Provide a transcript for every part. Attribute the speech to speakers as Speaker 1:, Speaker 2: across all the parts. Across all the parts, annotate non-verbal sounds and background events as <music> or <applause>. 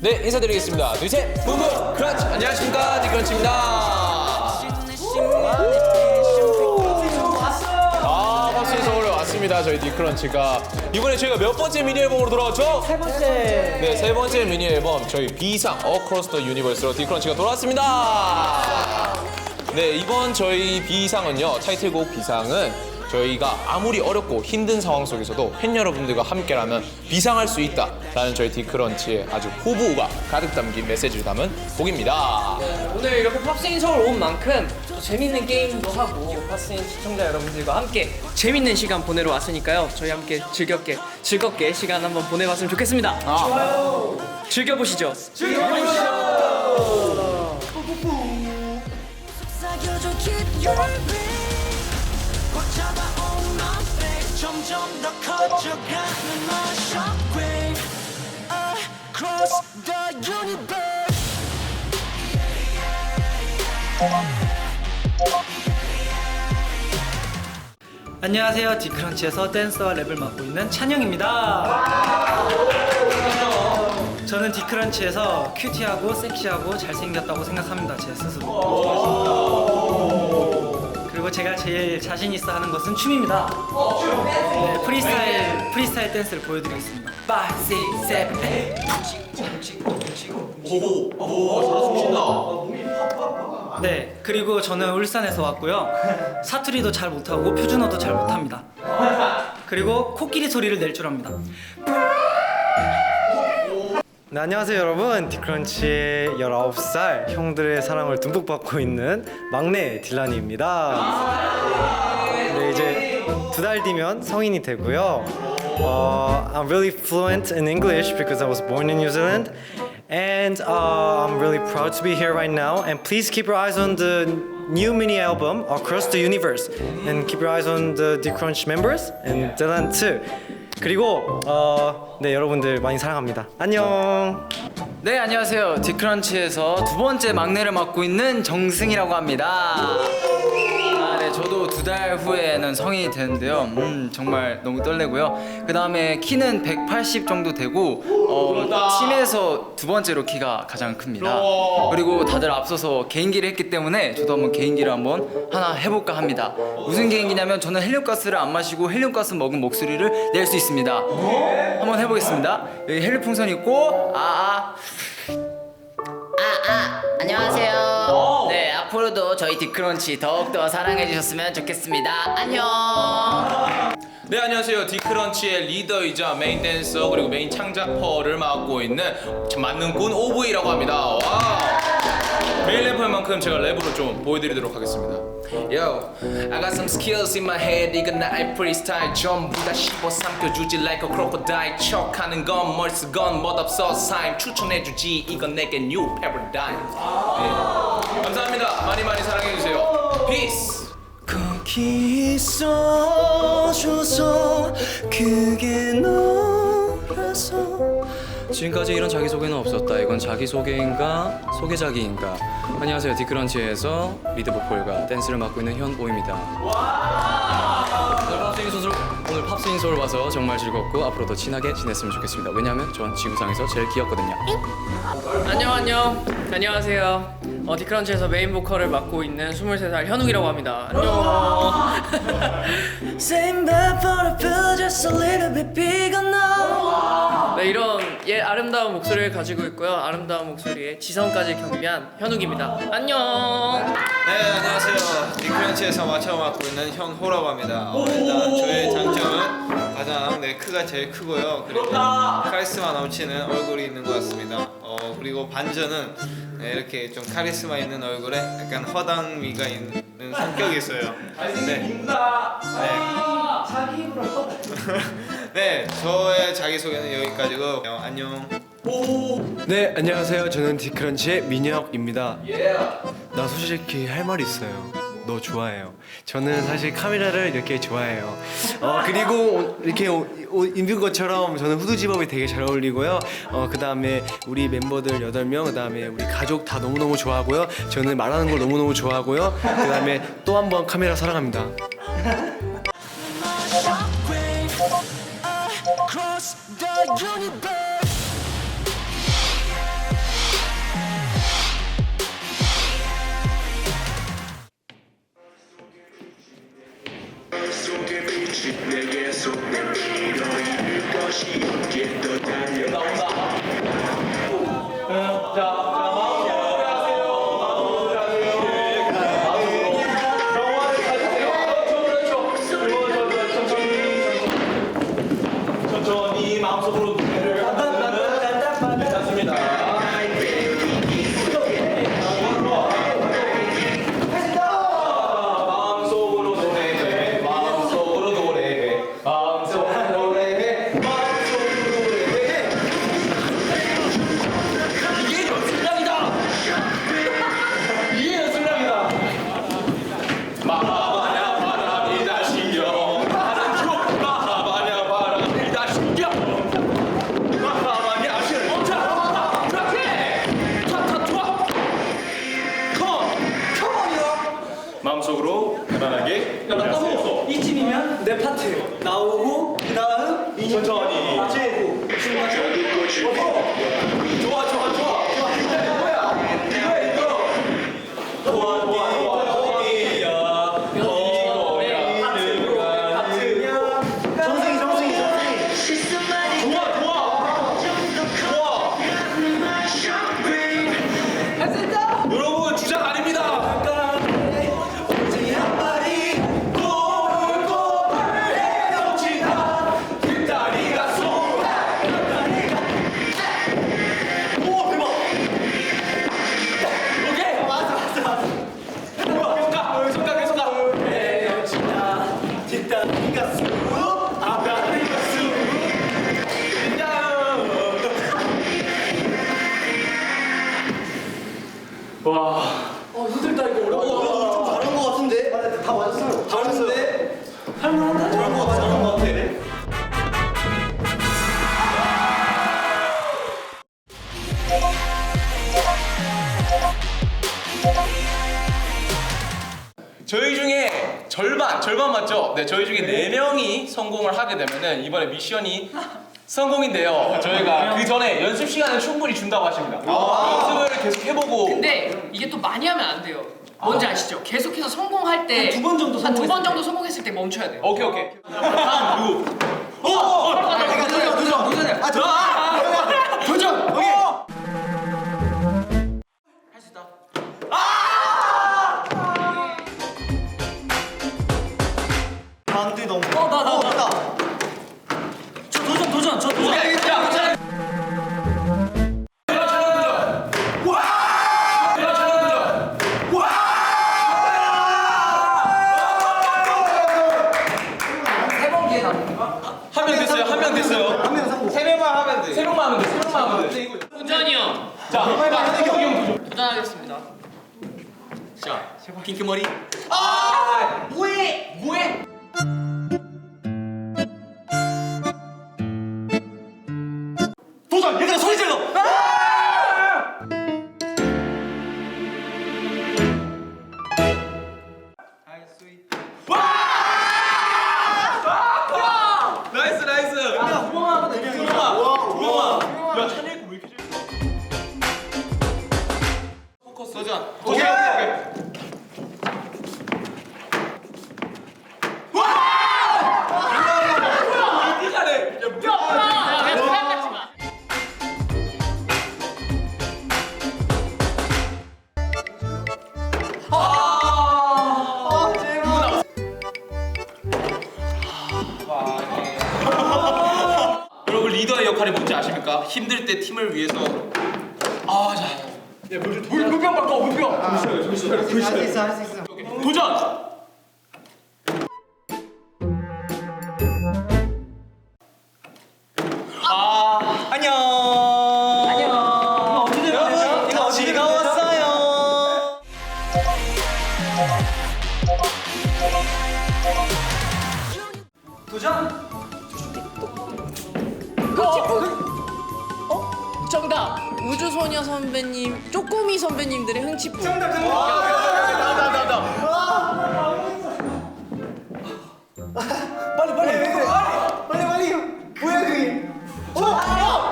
Speaker 1: 네 인사드리겠습니다. 둘셋. 부부 크런치. 안녕하십니까? 디크런치입니다. 아 박수인 서울에 왔습니다. 저희 디크런치가. 이번에 저희가 몇 번째 미니 앨범으로 돌아왔죠? 세 번째. 네 세 번째 미니 앨범. 저희 비상 어크로스 더 유니버스로 디크런치가 돌아왔습니다 네 이번 저희 비상은요 타이틀곡 비상은 저희가 아무리 어렵고 힘든 상황 속에서도 팬 여러분들과 함께라면 비상할 수 있다라는 저희 디크런치의 아주 호부가 가득 담긴 메시지를 담은 곡입니다.
Speaker 2: 오늘 이렇게 팝스인 서울 온 만큼 또 재밌는 게임도 하고 팝스인 시청자 여러분들과 함께 재밌는 시간 보내러 왔으니까요. 저희 함께 즐겁게 즐겁게 시간 한번 보내봤으면 좋겠습니다. 좋아요. 즐겨보시죠.
Speaker 3: 사겨줘
Speaker 4: 안녕하세요. 디크런치에서 댄서와 랩을 맡고 있는 찬영입니다. 저는 디크런치에서 큐티하고 섹시하고 잘생겼다고 생각합니다. 제 스스로. 그리고 제가 제일 자신 있어 하는 것은 춤입니다. 네, 프리스타일 프리스타일 댄스를 보여드리겠습니다. 5, 6, 7, 8. 네, 그리고 저는 울산에서 왔고요. 사투리도 잘 못하고 표준어도 잘 못합니다. 그리고 코끼리 소리를 낼 줄 압니다.
Speaker 5: 네, 안녕하세요 여러분 디크런치의 19살 형들의 사랑을 듬뿍 받고 있는 막내 딜라니입니다 네 이제 두 달 뒤면 성인이 되고요 어, I'm really fluent in English because I was born in New Zealand and uh, I'm really proud to be here right now and please keep your eyes on the new mini album Across the Universe and keep your eyes on the Decrunch members and Dylan too 그리고 어, 네 여러분들 많이 사랑합니다. 안녕.
Speaker 6: 네 안녕하세요 디크런치에서 두 번째 막내를 맡고 있는 정승이라고 합니다 아, 네 저도 두 달 후에는 성인이 되는데요. 음 정말 너무 떨리고요. 그 다음에 키는 180 정도 되고 어, 팀에서 두 번째로 키가 가장 큽니다. 그리고 다들 앞서서 개인기를 했기 때문에 저도 한번 개인기를 한번 하나 해볼까 합니다. 무슨 개인기냐면 저는 헬륨가스를 안 마시고 헬륨가스 먹은 목소리를 낼 수 있습니다. 한번 해보겠습니다. 여기 헬륨 풍선 있고 아아 아, 안녕하세요. 네, 앞으로도 저희 디크런치 더욱더 사랑해주셨으면 좋겠습니다. 안녕.
Speaker 1: 네 안녕하세요 디크런치의 리더이자 메인 댄서 그리고 메인 창작퍼를 맡고 있는 만능꾼 오브이라고 합니다. 와. 메 인 래퍼인 만큼 제가 랩으로 좀 보여드리도록 하겠습니다. Yo, I got some skills in my head. 이건 나의 프리스타일 전부 다 씹어 삼켜주지 like a crocodile. 척하는 건 멀쓰건 멋없어 사임 추천해주지. 이건 내게 new paradigm. 네. 감사합니다. 많이 많이 사랑해주세요. Peace.
Speaker 3: 거기 있어줘서 그게 너라서
Speaker 7: 지금까지 이런 자기소개는 없었다. 이건 자기소개인가 소개자기인가. 안녕하세요. 디크런치에서 리드 보컬과 댄스를 맡고 있는 현오입니다. 오늘 팝스인 소설 오늘 팝스인 서울 와서 정말 즐겁고 앞으로 더 친하게 지냈으면 좋겠습니다. 왜냐하면 전 지구상에서 제일 귀엽거든요.
Speaker 2: 안녕 안녕. 안녕하세요. 어, 디크런치에서 메인 보컬을 맡고 있는 23살 현욱이라고 합니다. 안녕.
Speaker 3: Same bed for a pill just a little bit bigger now
Speaker 2: 네, 이런 예 아름다운 목소리를 가지고 있고요. 아름다운 목소리에 지성까지 겸비한 현욱입니다. 안녕.
Speaker 8: 네 안녕하세요 디크런치에서 마쳐 맡고 있는 현호라고 합니다 어, 일단 저의 장점은 가장 네 크가 제일 크고요 그리고 카리스마 넘치는 얼굴이 있는 것 같습니다 어 그리고 반전은 네, 이렇게 좀 카리스마 있는 얼굴에 약간 허당미가 있는 성격이 있어요 네. 네. <laughs> 네 저의 자기소개는 여기까지고 어, 안녕
Speaker 5: 네 안녕하세요 저는 디크런치의 민혁입니다. 나 솔직히 할 말이 있어요.
Speaker 9: 너 좋아해요. 저는 사실 카메라를 이렇게 좋아해요. 어, 그리고 이렇게 옷, 옷 입는 것처럼 저는 후드집업이 되게 잘 어울리고요. 어, 그 다음에 우리 멤버들 8명, 그 다음에 우리 가족 다 너무너무 좋아하고요. 저는 말하는 걸 너무너무 좋아하고요. 그 다음에 또 한 번 카메라 사랑합니다.
Speaker 3: Across the universe
Speaker 1: 천천히 저희 중에 절반 절반 맞죠? 네 저희 중에 네 명이 성공을 하게 되면은 이번에 미션이 성공인데요. 저희가 그 전에 연습 시간을 충분히 준다고 하십니다. 연습을 계속 해보고
Speaker 2: 근데 이게 또 많이 하면 안 돼요. 뭔지 아시죠? 계속해서 성공할 때두번 정도 한 두 번 정도 성공했을 때 멈춰야 돼요.
Speaker 1: 오케이 오케이. 다음 누구? 어! 어!
Speaker 2: 도전 도전 도전해.
Speaker 1: 아, 저! 아! 핑크 머리. 아! 뭐해? 뭐해? 도전! 얘들아 소리 질러! 때 팀을 위해서 아 자. 야, 물, 물, 물병 바꿔, 물병. 잠시만요, 잠시만요.
Speaker 4: 할수 있어 할 수 있어
Speaker 1: 도전! 아, 안녕.
Speaker 2: 안녕.
Speaker 1: 여러분, 이거 즐거웠어요.
Speaker 2: 어? 정답! 우주소녀 선배님, 쪼꼬미 선배님들의 흥치풍. 정답,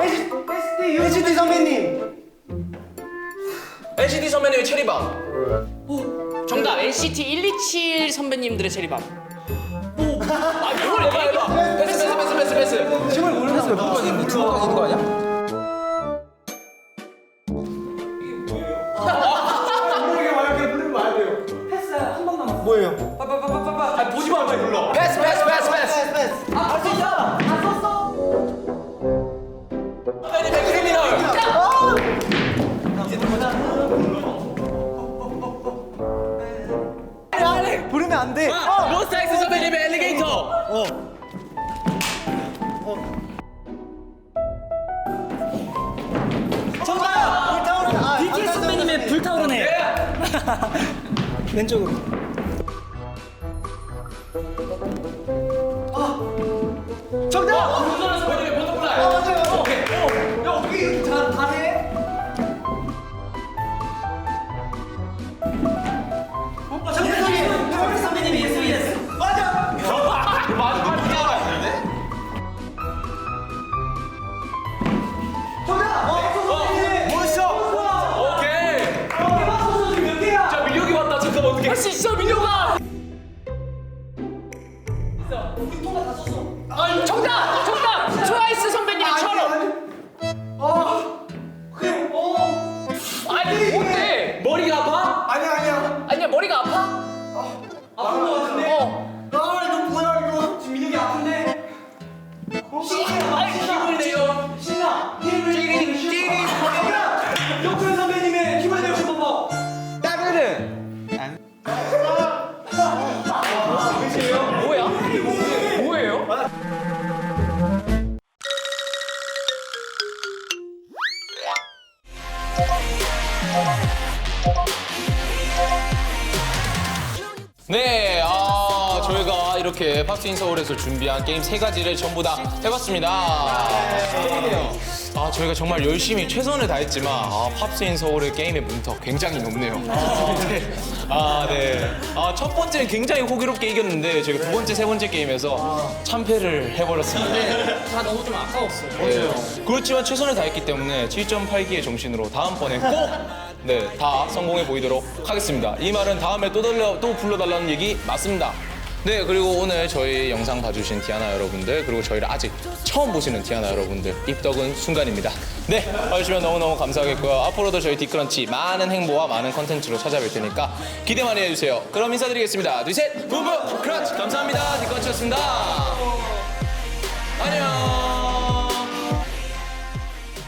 Speaker 9: HT 선배님.
Speaker 1: NCT 선배님의 체리밤.
Speaker 2: 정답! NCT 127 선배님들의 체리밤. 아, 이걸 해봐, 해봐.
Speaker 1: 패스 패스 패스 패스 패스.
Speaker 6: 정말 모르겠어요. 누가 있는 거 아니야?
Speaker 4: 왼쪽으로.
Speaker 1: 어떻게? 팝스인 서울에서 준비한 게임 세 가지를 전부 다 해봤습니다. 아 저희가 정말 열심히 최선을 다했지만 아, 팝스인 서울의 게임의 문턱 굉장히 높네요. 네. 아 네. 아 첫 번째는 굉장히 호기롭게 이겼는데 저희가 두 번째, 세 번째 게임에서 참패를 해버렸습니다.
Speaker 2: 다 너무 좀 아까웠어요.
Speaker 1: 네. 그렇지만 최선을 다했기 때문에 7.8기의 정신으로 다음번에 꼭 네, 다 성공해 보이도록 하겠습니다. 이 말은 다음에 또 달려 또 불러달라는 얘기 맞습니다. 네, 그리고 오늘 저희 영상 봐주신 디아나 여러분들, 그리고 저희를 아직 처음 보시는 디아나 여러분들, 입덕은 순간입니다. 네, 봐주시면 너무너무 감사하겠고요. 앞으로도 저희 디크런치 많은 행보와 많은 컨텐츠로 찾아뵐 테니까 기대 많이 해주세요. 그럼 인사드리겠습니다. 둘, 셋, 붐붐 크런치! 감사합니다. 디크런치였습니다. 안녕!